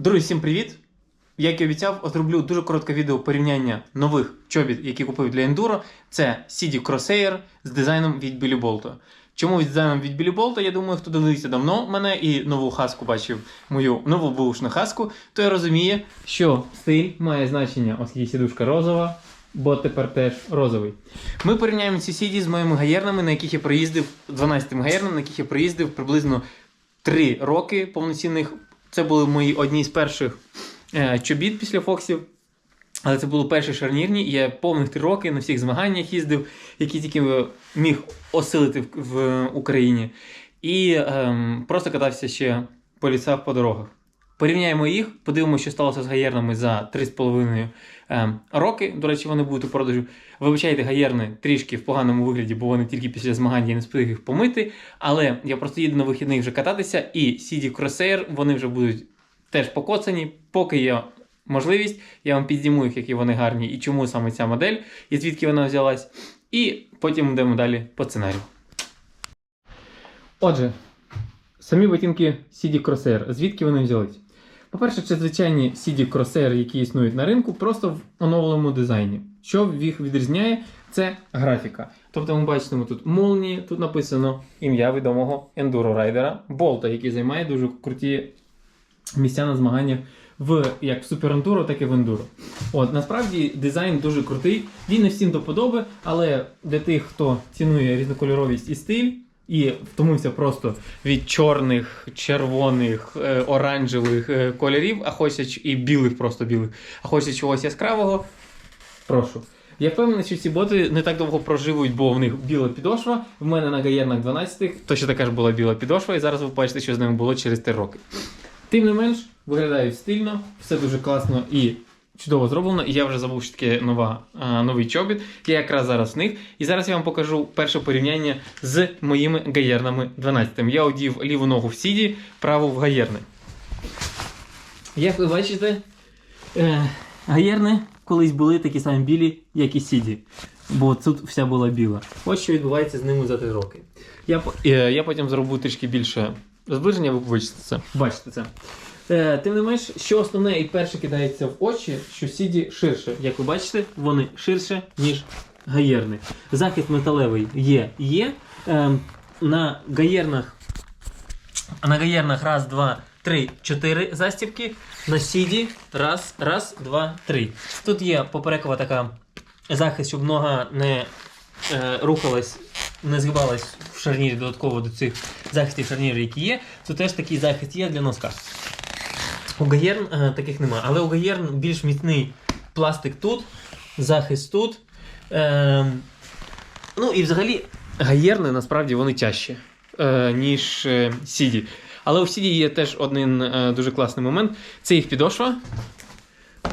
Друзі, всім привіт! Як і обіцяв, зроблю дуже коротке відео порівняння нових чобіт, які купив для ендуро. Це CD Crossair з дизайном від Білі Болто. Чому з дизайном від Білі Болто? Я думаю, хто дивився давно мене і нову хаску бачив мою нову бушну хаску, то я розуміє, що стиль має значення, оскільки сідушка розова, бо тепер теж розовий. Ми порівняємо ці CD з моїми гаєрнами, на яких я проїздив 12 гаєрнами, на яких я проїздив приблизно 3 роки повноцінних. Це були мої одні з перших е, чобіт після Фоксів. Але це були перші шарнірні, я повних три роки на всіх змаганнях їздив, які тільки міг осилити в Україні. І ем, просто катався ще по лісах по дорогах. Порівняємо їх, подивимося, що сталося з гаєрнами за 3,5 ем, роки. До речі, вони будуть у продажу. Вибачайте, гаєрни трішки в поганому вигляді, бо вони тільки після змагань я не встиг їх помити. Але я просто їду на вихідних вже кататися, і CD Crossair вони вже будуть теж покоцані, поки є можливість, я вам підзніму їх, які вони гарні, і чому саме ця модель, і звідки вона взялась. І потім йдемо далі по сценарію. Отже, самі ботинки CD Crossair, звідки вони взялись? По-перше, це звичайні CD Crossair, які існують на ринку, просто в оновленому дизайні. Що їх відрізняє, це графіка. Тобто, ми бачимо тут молнії, тут написано ім'я відомого ендуро райдера Болта, який займає дуже круті місця на змаганнях в як в суперендуро, так і в ендуро. От насправді дизайн дуже крутий. Він не всім до подоби, але для тих, хто цінує різнокольоровість і стиль. І втомився просто від чорних, червоних, е, оранжевих е, кольорів, а хоче і білих, просто білих, а хоче чогось яскравого. Прошу. Я впевнений, що ці боти не так довго проживуть, бо в них біла підошва. В мене на гаєрнах 12 точно така ж була біла підошва, і зараз ви бачите, що з ними було через 3 роки. Тим не менш, виглядають стильно, все дуже класно і чудово зроблено. І я вже забув, що таке нова, а, новий чобіт. Я якраз зараз в них. І зараз я вам покажу перше порівняння з моїми гаєрнами 12. Я одів ліву ногу в сіді, праву в гаєрни. Як ви бачите, е, гаєрни колись були такі самі білі, як і сіді. Бо тут вся була біла. Ось що відбувається з ними за 3 роки. Я, е, я потім зроблю трішки більше зближення, ви побачите це. Бачите це. Е, тим не менш, що основне і перше кидається в очі, що сіді ширше. Як ви бачите, вони ширше, ніж гаєрни. Захист металевий є, є. Е, на гаєрнах на гаєрнах раз, два, три, чотири застібки. На сіді раз, раз, два, три. Тут є поперекова така захист, щоб нога не е, рухалась, не згибалась в шарнірі додатково до цих захистів шарнірів, які є. Тут теж такий захист є для носка. У гаєрн е, таких немає, але у гаєрн більш міцний пластик тут, захист тут. Е, ну і взагалі гаєрни насправді вони тяжчі, е, ніж е, сіді. Але у сіді є теж один е, дуже класний момент. Це їх підошва.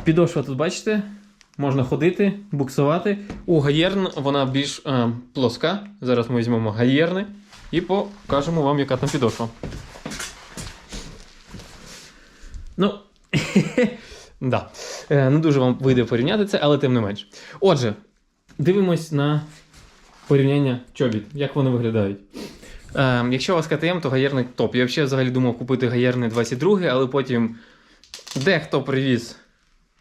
Підошва тут бачите, можна ходити, буксувати. У гаєрн вона більш е, плоска. Зараз ми візьмемо гаєрни і покажемо вам, яка там підошва. Ну, да. Е, Не дуже вам вийде порівняти це, але тим не менш. Отже, дивимось на порівняння чобіт, як вони виглядають. Е, якщо у вас КТМ, то гаєрний топ. Я взагалі взагалі думав купити гаєрний 22, але потім дехто привіз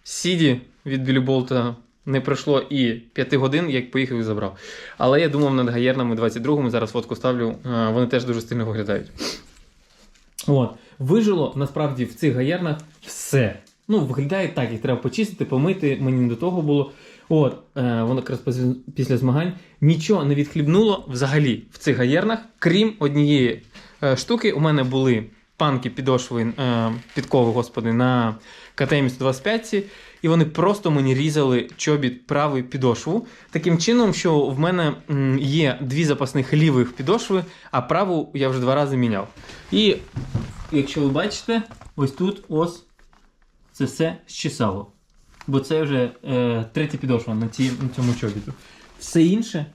Сіді від Біліболта. Не пройшло і 5 годин, як поїхав і забрав. Але я думав над гаєрнами 22 зараз фотку ставлю. Е, Вони теж дуже стильно виглядають. От. Вижило насправді в цих гаєрнах все. Ну, виглядає так, їх треба почистити, помити, мені не до того було. От, е, воно якраз після змагань нічого не відхлібнуло взагалі в цих гаєрнах, крім однієї е, штуки. У мене були панки підошви, е, підкови, господи, на КТМ 125 і вони просто мені різали чобіт правий підошву. Таким чином, що в мене є дві запасних лівих підошви, а праву я вже два рази міняв. І якщо ви бачите, ось тут ось це все щесало. Бо це вже е, третя підошва на, ці, на цьому чобіту. Все інше.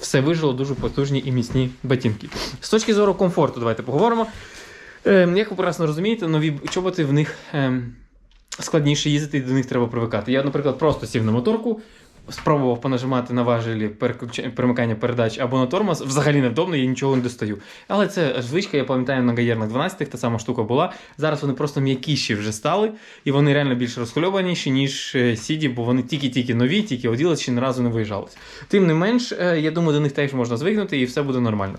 Все вижило дуже потужні і міцні ботинки. З точки зору комфорту, давайте поговоримо. Е, як ви прекрасно розумієте, нові чоботи в них е, складніше їздити, і до них треба привикати. Я, наприклад, просто сів на моторку, спробував понажимати на важелі перемикання передач або на тормоз, взагалі невдобно, я нічого не достаю. Але це звичка, я пам'ятаю на гаєрних 12-х та сама штука була. Зараз вони просто м'якіші вже стали, і вони реально більш розхвильованіші, ніж е, сіді, бо вони тільки-тільки нові, тільки оділись, ще ні разу не виїжджались. Тим не менш, е, я думаю, до них теж можна звикнути і все буде нормально.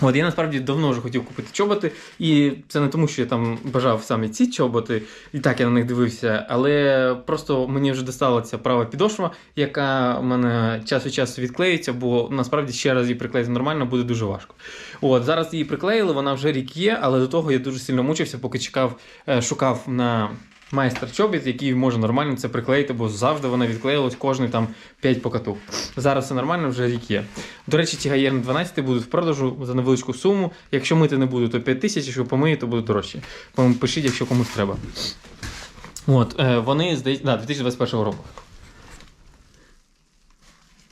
От я насправді давно вже хотів купити чоботи, і це не тому, що я там бажав саме ці чоботи, і так я на них дивився, але просто мені вже достала ця права підошва, яка в мене час від часу відклеюється, бо насправді ще раз її приклеїти нормально буде дуже важко. От зараз її приклеїли, вона вже рік є, але до того я дуже сильно мучився, поки чекав, е, шукав на майстер чобіт, який може нормально це приклеїти, бо завжди вона відклеїлась кожний там 5 покатух. Зараз все нормально, вже рік є. До речі, ті гаєрні 12 будуть в продажу за невеличку суму. Якщо мити не буду, то 5 тисяч, якщо помию, то буде дорожче. Пишіть, якщо комусь треба. От, е, вони здається, да, 2021 року.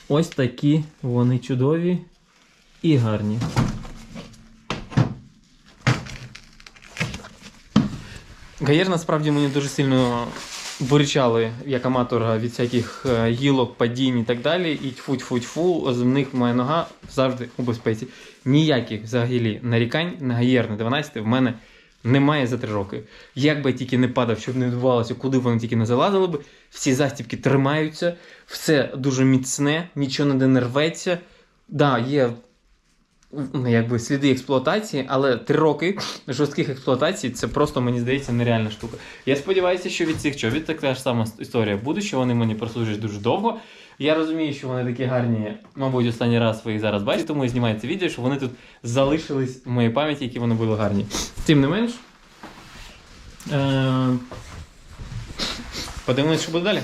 Ось такі вони чудові і гарні. Гаєр насправді мені дуже сильно виручали як аматора від всяких е, гілок, падінь і так далі. І тьфу-тьфу-тьфу, з них моя нога завжди у безпеці. Ніяких взагалі нарікань на гаєрне 12 в мене немає за три роки. Як би я тільки не падав, щоб не відбувалося, куди вони тільки не залазили би, всі застібки тримаються, все дуже міцне, нічого не рветься. Да, є якби сліди експлуатації, але три роки жорстких експлуатацій це просто, мені здається, нереальна штука. Я сподіваюся, що від цих чобіт така ж сама історія буде, що вони мені прослужать дуже довго. Я розумію, що вони такі гарні, мабуть, останній раз ви їх зараз бачите, тому і знімаю це відео, що вони тут залишились в моїй пам'яті, які вони були гарні. Тим не менш. Е- Подивимось, що буде далі.